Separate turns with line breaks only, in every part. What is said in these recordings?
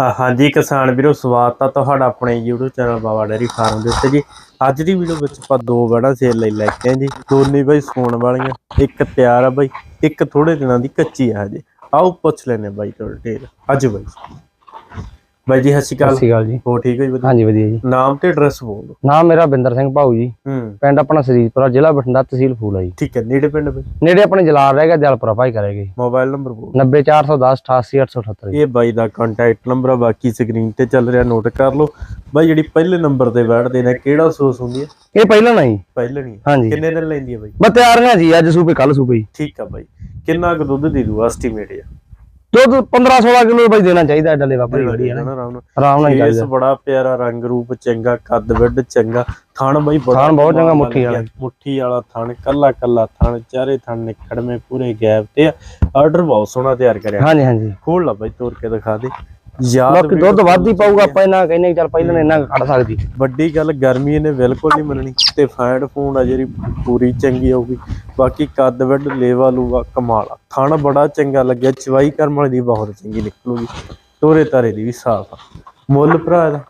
ਹਾਂ- ਹਾਂਜੀ ਕਿਸਾਨ ਵੀਰੋ, ਸਵਾਗਤ ਆ ਤੁਹਾਡਾ ਆਪਣੇ YouTube channel Baba dairy farm ਦੇ ਉੱਤੇ ਜੀ। ਅੱਜ ਦੀ ਵੀਡੀਓ ਵਿੱਚ ਆਪਾਂ ਦੋ ਵੜਾ ਸੇਲ ਲਈ ਲੈ ਕੇ ਆਏ ਜੀ। ਦੋਨੇ ਬਾਈ ਸੋਣ ਵਾਲੀਆਂ, ਇੱਕ ਤਿਆਰ ਆ ਬਾਈ, ਇੱਕ ਥੋੜੇ ਦਿਨਾਂ ਦੀ ਕੱਚੀ ਆ ਹਜੇ। ਆਓ ਪੁੱਛ ਲੈਨੇ ਬਾਈ ਤੋਂ ਡਿਟੇਲ ਅੱਜ ਬਾਈ। ਬਾਈ ਜੀ ਸਤਿ ਸ਼੍ਰੀ
ਸਤਿ
ਅਕਾਲ
ਸ਼੍ਰੀ ਅਕਾਲ ਜੀ।
ਹੋ ਠੀਕ ਹੈ ਜੀ ਵਧੀਆ?
ਹਾਂਜੀ ਵਧੀਆ ਜੀ।
ਨਾਮ ਤੇ ਐਡਰੈਸ ਬੋਲ ਦਿਓ।
ਨਾਮ ਮੇਰਾ ਬਿੰਦਰ ਸਿੰਘ ਭਾਊ ਜੀ।
ਹੂੰ।
ਪਿੰਡ ਆਪਣਾ ਸਰੀਰਪੁਰਾ ਜ਼ਿਲ੍ਹਾ ਬਠਿੰਡਾ ਤਹਿਸੀਲ ਫੂਲਾ ਜੀ।
ਠੀਕ ਹੈ ਨੇੜੇ ਪਿੰਡ ਬਾਈ?
ਨੇੜੇ ਆਪਣੇ ਜਲਾਲ ਰਹਿ ਗਿਆ ਦਿਲਪੁਰਾ ਭਾਈ ਕਰੇਗੇ
ਮੋਬਾਈਲ ਨੰਬਰ ਬੋਲ
90410 88878 ਜੀ।
ਇਹ ਬਾਈ ਦਾ ਕੰਟੈਕਟ ਨੰਬਰ ਆ ਬਾਕੀ ਸਕਰੀਨ ਤੇ ਚੱਲ ਰਿਹਾ ਨੋਟ ਕਰ ਲਓ। ਬਾਈ ਜਿਹੜੀ ਪਹਿਲੇ ਨੰਬਰ ਤੇ ਬੈਠਦੇ ਨੇ ਕਿਹੜਾ ਸੋਸ ਹੁੰਦੀ ਹੈ?
ਇਹ ਪਹਿਲਾਂ ਨਹੀਂ
ਪਹਿਲੇ ਨਹੀਂ।
ਹਾਂਜੀ।
ਕਿੰਨੇ ਦਿਨ ਲੈਂਦੀ ਹੈ ਬਾਈ?
ਬਸ ਤਿਆਰੀਆਂ ਜੀ ਅੱਜ ਸੂਪੇ ਕੱਲ ਸੂਪੇ ਜੀ।
ਠੀਕ ਆ ਬਾਈ। ਕਿੰਨਾ ਕੁ ਦੁੱਧ ਦੇ ਦੂ ਐਸਟੀਮੇਟ ਆ
ਦੁੱਧ 15 16 ਕਿਲੋ ਬਾਈ ਦੇਣਾ ਚਾਹੀਦਾ ਡੱਲੇ ਵਾਪਰੀ ਬੜੀ ਹੈ ਨਾ। ਆਰਾਮ ਨਾਲ। ਚਾਹੀਦਾ
ਬੜਾ ਪਿਆਰਾ ਰੰਗ ਰੂਪ ਚੰਗਾ ਕੱਦ ਵੱਡ ਚੰਗਾ ਥਣ ਬਾਈ ਬੜਾ
ਥਣ ਬਹੁਤ ਚੰਗਾ ਮੁੱਠੀ ਵਾਲਾ।
ਮੁੱਠੀ ਵਾਲਾ ਥਣ ਕੱਲਾ ਕੱਲਾ ਥਣ ਚਾਰੇ ਥਣ ਨਿਖੜਵੇਂ ਪੂਰੇ ਗੈਪ ਤੇ ਆਰਡਰ ਬਹੁਤ ਸੋਹਣਾ ਤਿਆਰ ਕਰਿਆ।
ਹਾਂਜੀ ਹਾਂਜੀ।
ਖੋਲ ਲਾ ਬਾਈ ਤੋੜ ਕੇ ਦਿਖਾ ਦੇ।
ਬਾਕੀ ਦੁੱਧ ਵੱਧ ਹੀ ਪਾਊਗਾ ਆਪਾਂ ਇਹਨਾਂ ਕਹਿੰਦੇ ਚੱਲ ਪਹਿਲਾਂ ਨੇ ਇੰਨਾ ਕੁ ਕੱਢ ਸਕਦੀ।
ਵੱਡੀ ਗੱਲ ਗਰਮੀ ਇਹਨੇ ਬਿਲਕੁਲ ਨਹੀਂ ਮੰਨਣੀ ਤੇ ਫੈਂਡ ਫੂਡ ਆ ਜਿਹੜੀ ਪੂਰੀ ਚੰਗੀ ਆਊਗੀ ਬਾਕੀ ਕੱਦ ਵੱਡ ਲੇਵਾ ਲੂਵਾ ਕਮਾਲ ਆ। ਥਣ ਬੜਾ ਚੰਗਾ ਲੱਗਿਆ ਚਵਾਈ ਕਰਮ ਵਾਲੀ ਦੀ ਬਹੁਤ ਚੰਗੀ ਨਿਕਲੂਗੀ। ਤੋਰੇ ਤਾਰੇ ਦੀ ਵੀ ਸਾਫ਼ ਆ। ਮੁੱਲ ਭਰਾ ਦਾ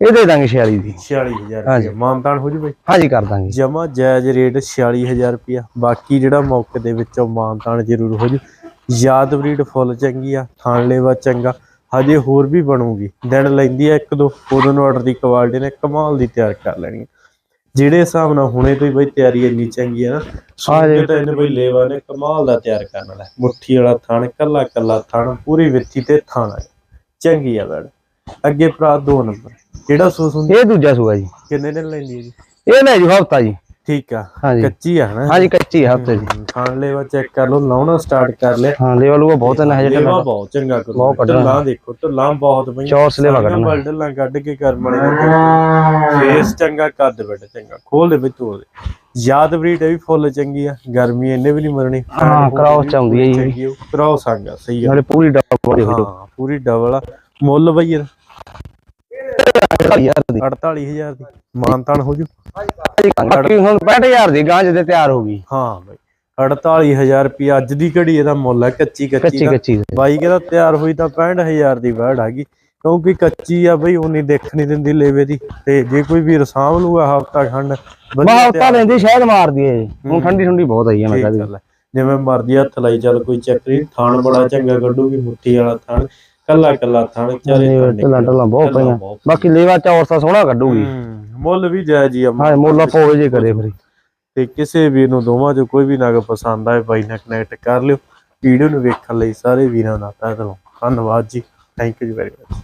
ਇਹ ਦੇ ਦਾਂਗੇ 46 ਦੀ।
46000 ਰੁਪਏ ਮਾਨਤਾਨ ਹੋ ਜੂ ਬਈ
ਹਾਂਜੀ ਕਰ ਦਾਂਗੇ।
ਜਮਾ ਜਾਇਜ਼ ਰੇਟ 46000 ਰੁਪਿਆ ਬਾਕੀ ਜਿਹੜਾ ਮੌਕੇ ਦੇ ਵਿੱਚੋਂ ਮਾਨਤਾਨ ਜ਼ਰੂਰ ਹੋ ਜੂ। ਯਾਦ ਬਰੀਡ ਫੁੱਲ ਚੰਗੀ ਆ ਥਣ ਲੇਵਾ ਚੰਗਾ। ਹਜੇ ਹੋਰ ਵੀ ਬਣੂਗੀ। ਦਿਨ ਲੈਂਦੀ ਆ ਇੱਕ ਦੋ ਉਦੋਂ ਨੂੰ ਆਰਡਰ ਦੀ ਕੁਆਲਿਟੀ ਨੇ ਕਮਾਲ ਦੀ ਤਿਆਰ ਕਰ ਲੈਣੀ ਆ। ਜਿਹੜੇ ਹਿਸਾਬ ਨਾਲ ਹੁਣੇ ਤੋਂ ਹੀ ਬਈ ਤਿਆਰੀ ਇੰਨੀ ਚੰਗੀ ਆ ਨਾ ਸੋਚੇ ਤਾਂ ਇਹਨੇ ਬਈ ਲੇਵਾ ਨੇ ਕਮਾਲ ਦਾ ਤਿਆਰ ਕਰਨ ਵਾਲਾ। ਮੁੱਠੀ ਵਾਲਾ ਥਣ ਕੱਲਾ ਕੱਲਾ ਥਣ ਪੂਰੀ ਵਿੱਥੀ ਤੇ ਥਣ ਆ। ਚੰਗੀ ਆ ਬੈੜ ਅੱਗੇ ਭਰਾ ਦੋ ਨੰਬਰ। ਕਿਹੜਾ ਸੋਸ ਹੁੰਦੀ?
ਇਹ ਦੂਜਾ ਸੂਆ ਜੀ।
ਕਿੰਨੇ ਦਿਨ ਲੈਂਦੀ ਹੈ ਜੀ?
ਇਹ ਲੈ ਜੀ ਹਫਤਾ ਜੀ।
ਠੀਕ ਆ
ਹਾਂਜੀ।
ਕੱਚੀ ਆ ਹਨਾ?
ਹਾਂਜੀ ਕੱਚੀ ਹਫ਼ਤੇ ਦੀ।
ਖਾਣ ਲੈਵਾ ਚੈੱਕ ਕਰ ਲਓ ਲਾਉਣਾ ਸਟਾਰਟ ਕਰ ਲਿਆ
ਹਾਂ ਲੈਵਲ ਉਹ ਬਹੁਤ ਨੇ ਹਜੇ
ਲੇਵਾ ਬਹੁਤ ਚੰਗਾ ਕਰੂ। ਢੱਲਾਂ ਦੇਖੋ ਢੱਲਾਂ ਬਹੁਤ ਪਈਆਂ।
ਚੌਰਸ ਲੇਵਾ ਕੱਢਣਾ।
ਢੱਲਾਂ ਕੱਢ ਕੇ ਕਰ ਮਣੇ ਫੇਸ ਚੰਗਾ ਕੱਦ ਬੈਠ ਚੰਗਾ। ਖੋਲ ਦੇ ਵਿੱਚ ਤੋੜ ਦੇ ਯਾਦ ਬਰੀਡ ਇਹ ਵੀ ਫੁੱਲ ਚੰਗੀ ਆ। ਗਰਮੀ ਇਹਨੇ ਵੀ ਨਹੀਂ ਮਰਨੀ।
ਹਾਂ ਕਰਾਉਸ ਚ ਆਉਂਦੀ ਹੈ ਜੀ।
ਚੰਗੀ ਕਰਾਉਸ ਆਂਗਾ ਸਹੀ ਆ।
ਨਾਲੇ ਪੂਰੀ ਡੱਬ
ਹਾਂ ਪੂਰੀ ਡਬਲ ਆ। ਮੁੱਲ ਬਈ
ਯਾਰ ਦੀ।
48000 ਦੀ। ਮਾਨਤਾਨ ਹੋ ਜੂ।
ਬਾਕੀ ਹੁਣ 65000 ਦੀ ਗਾਂ ਜਦੇ ਤਿਆਰ ਹੋ ਗਈ।
ਹਾਂ ਬਈ 48000 ਰੁਪਏ ਅੱਜ ਦੀ ਘੜੀ ਇਹਦਾ ਮੁੱਲ ਹੈ ਕੱਚੀ ਕੱਚੀ
ਕੱਚੀ
ਦਾ
ਦੇ।
ਬਾਈ ਕਹਿੰਦਾ ਤਿਆਰ ਹੋਈ ਤਾਂ 65000 ਦੀ ਵੜ ਆ ਗਈ। ਕਿਉਂਕਿ ਕੱਚੀ ਆ ਬਈ ਉਨੀ ਦੇਖ ਨਹੀਂ ਦਿੰਦੀ ਲੇਵੇ ਦੀ। ਤੇ ਜੇ ਕੋਈ ਵੀਰ ਸਾਂਭ ਲੂਗਾ ਹਫਤਾ ਖੰਡ
ਬਾ ਹਫਤਾ ਲੈਂਦੀ ਸ਼ਾਇਦ ਮਾਰਦੀ ਏ ਹੁਣ ਠੰਡੀ ਠੰਡੀ ਬਹੁਤ ਆਈ ਹੈ ਮੈਂ ਕਹਿੰਦੀ
ਗੱਲ ਹੈ। ਜਿਵੇਂ ਮਰਦੀ ਹੱਥ ਲਾਈ ਚੱਲ ਕੋਈ ਚੱਕਰੀ ਥਾਣ ਬੜਾ ਚੰਗਾ ਕੱਢੂਗੀ ਮੁੱਠੀ ਵਾਲਾ ਥਾਣ। ਕੱਲਾ ਕੱਲਾ ਥਾਣ ਚਾਰੇ ਥਾਣ
ਢਿੱਲਾਂ ਢਿੱਲਾਂ ਬਹੁਤ
ਢਿੱਲਾਂ
ਪਈਆਂ।
ਬਹੁਤ।
ਬਾਕੀ ਲੇਵਾ ਚੌਰਸਾ ਸੋਹਣਾ ਕੱਢੂਗੀ।
ਹੂੰ, ਮੁੱਲ ਵੀ ਜਾਇਜ਼ ਹੀ ਆ
ਹਾਂ ਮੁੱਲਾ ਪੋਵੇ ਜੇ ਕਰੇ ਫਿਰ।
ਤੇ ਕਿਸੇ ਵੀਰ ਨੂੰ ਦੋਵਾਂ ਚੋਂ ਕੋਈ ਵੀ ਨਗ ਪਸੰਦ ਆਏ ਬਾਈ ਨਾਲ ਕਨੈਕਟ ਕਰ ਲਿਓ। ਵੀਡੀਓ ਨੂੰ ਵੇਖਣ ਲਈ ਸਾਰੇ ਵੀਰਾਂ ਦਾ ਤਹਿ ਦਿਲੋਂ ਧੰਨਵਾਦ ਜੀ। Thank you very much